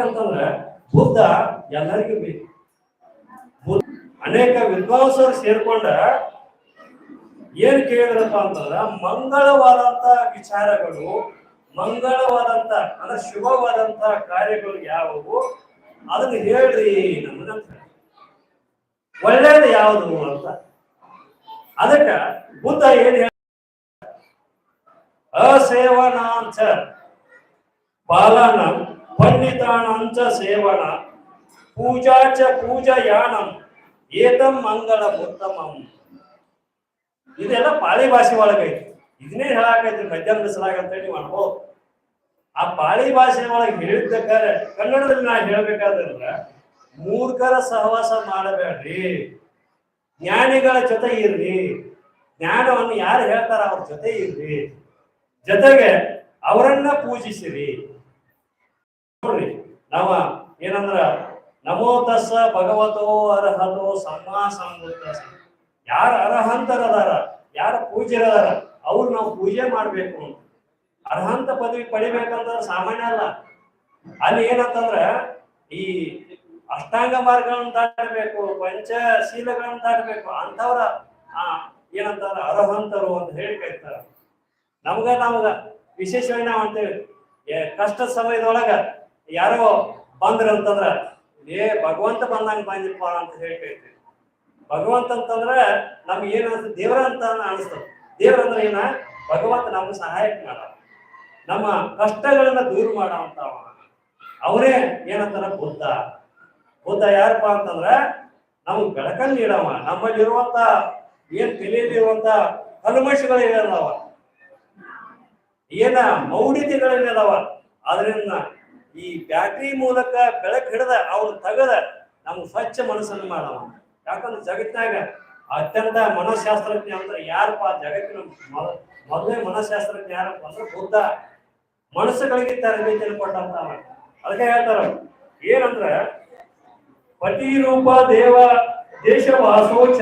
ಅಂತಂದ್ರೆ ಬುದ್ಧ ಎಲ್ಲರಿಗೂ ಬೇಕು. ಅನೇಕ ವಿದ್ವಾಂಸರು ಸೇರ್ಕೊಂಡ ಏನ್ ಕೇಳಿದ್ರಪ್ಪ ಅಂತಂದ್ರ ಮಂಗಳವಾದಂತ ವಿಚಾರಗಳು, ಮಂಗಳವಾದಂತ ಅಂದ್ರೆ ಶುಭವಾದಂತ ಕಾರ್ಯಗಳು ಯಾವುವು? ಅದನ್ನ ಹೇಳ್ರಿ ನಮ್ಮ ಒಳ್ಳೇದು ಯಾವುದು ಅಂತ. ಅದಕ್ಕ ಬುದ್ಧ ಏನ್ ಹೇಳ ಅಸೇವನಾಂಚ ಪಾಲನಂ ಪಂಡಿತಾಣಂಚ ಸೇವನ, ಪೂಜಾಚ ಪೂಜಯಾನಂ, ಏತಂ ಮಂಗಳ ಉತ್ತಮಂ. ಇದೆಲ್ಲ ಪಾಳಿ ಭಾಷೆ ಒಳಗೈತಿ ಇದನ್ನೇ ಹೇಳಾಕೈತಿ ಮಧ್ಯಾಹ್ನ ಅಂತ ನೀವು ಮಾಡ್ಬೋದು ಆ ಪಾಳಿ ಭಾಷೆ ಒಳಗೆ ಹೇಳಿದ್ದಕ್ಕಾದ್ರೆ ಕನ್ನಡದಲ್ಲಿ ನಾ ಹೇಳ್ಬೇಕಾದ್ರೆ ಮೂರ್ಖರ ಸಹವಾಸ ಮಾಡಬೇಡ್ರಿ. ಜ್ಞಾನಿಗಳ ಜೊತೆ ಇರ್ರಿ. ಜ್ಞಾನವನ್ನು ಯಾರು ಹೇಳ್ತಾರ ಅವ್ರ ಜೊತೆ ಇರ್ರಿ. ಜೊತೆಗೆ ಅವರನ್ನ ಪೂಜಿಸಿರಿ. ನೋಡ್ರಿ. ನಾವ ಏನಂದ್ರ, ನಮೋ ತಸ್ಸ ಭಗವತೋ ಅರ್ಹತೋ ಸಮ್ಮಾ ಸಂಬುದ್ಧ ಯಾರ ಅರ್ಹಂತರದಾರ, ಯಾರ ಪೂಜ್ಯರದಾರ, ಅವ್ರು ನಾವು ಪೂಜೆ ಮಾಡ್ಬೇಕು ಅರ್ಹಂತ ಪದವಿ ಪಡಿಬೇಕಂದ್ರ ಸಾಮಾನ್ಯ ಅಲ್ಲ. ಅಲ್ಲಿ ಏನಂತಂದ್ರ, ಈ ಅಷ್ಟಾಂಗ ಮಾರ್ಗಗಳನ್ನ ದಾಟಬೇಕು ಪಂಚಶೀಲಗಳನ್ನ ದಾಟಬೇಕು ಅಂತವ್ರ ಆ, ಏನಂತಾರ, ಅರ್ಹಂತರು ಅಂತ ಹೇಳಿ ಕೇಳ್ತಾರ ನಮ್ಗ ನಮ್ಗ ವಿಶೇಷವಾಗಿ ನಾವ್ ಅಂತೇಳಿ ಕಷ್ಟ ಸಮಯದೊಳಗ ಯಾರೋ ಬಂದ್ರ ಅಂತಂದ್ರ ಏ ಭಗವಂತ ಬಂದಂಗ ಬಂದಿಪ್ಪ ಅಂತ ಹೇಳಿ ಕರಿತೀವಿ ಭಗವಂತ ಅಂತಂದ್ರ ನಮ್ಗೆ ಏನ್ ದೇವ್ರ ಅಂತ ಅನಿಸ್ತದೆ ದೇವ್ರ ಅಂದ್ರೆ ಏನ? ಭಗವಂತ ನಮ್ಗೆ ಸಹಾಯಕ ಮಾಡ. ನಮ್ಮ ಕಷ್ಟಗಳನ್ನ ದೂರ ಮಾಡವಂತವ ಅವರೇ ಏನಂತಾರ? ಬುದ್ಧ. ಬುದ್ಧ ಯಾರಪ್ಪ ಅಂತಂದ್ರ, ನಮ್ಗೆ ಬೆಳಕನ್ನು ನೀಡವ. ನಮ್ಮಲ್ಲಿರುವಂತ, ಏನ್ ತಲೆಯಲ್ಲಿರುವಂತ ಕಲ್ಮಶಗಳು ಏನದಾವ ಏನ ಮೌಢ್ಯತೆಗಳೇನದಾವ ಅದರಿಂದ ಈ ಬ್ಯಾಟ್ರಿ ಮೂಲಕ ಬೆಳಕು ಹಿಡದ ಅವನು ತಗದ ನಮ್ಗೆ ಸ್ವಚ್ಛ ಮನಸ್ಸನ್ನು ಮಾಡವ. ಯಾಕಂದ್ರೆ ಜಗತ್ತಿನಾಗ ಅತ್ಯಂತ ಮನಃಶಾಸ್ತ್ರಜ್ಞ ಅಂದ್ರೆ ಯಾರಪ್ಪ? ಜಗತ್ತಿನ ಮೊದಲೇ ಮನಃಶಾಸ್ತ್ರಜ್ಞ ಯಾರಪ್ಪ ಅಂದ್ರೆ ಬುದ್ಧ. ಮನಸ್ಸುಗಳಿಗೆ ತರಬೇತಿಯನ್ನು ಕೊಟ್ಟಂತ. ಅದಕ್ಕೆ ಹೇಳ್ತಾರ ಏನಂದ್ರ ಪತಿ ರೂಪ ದೇವ ದೇಶ ವಾಸೋಚ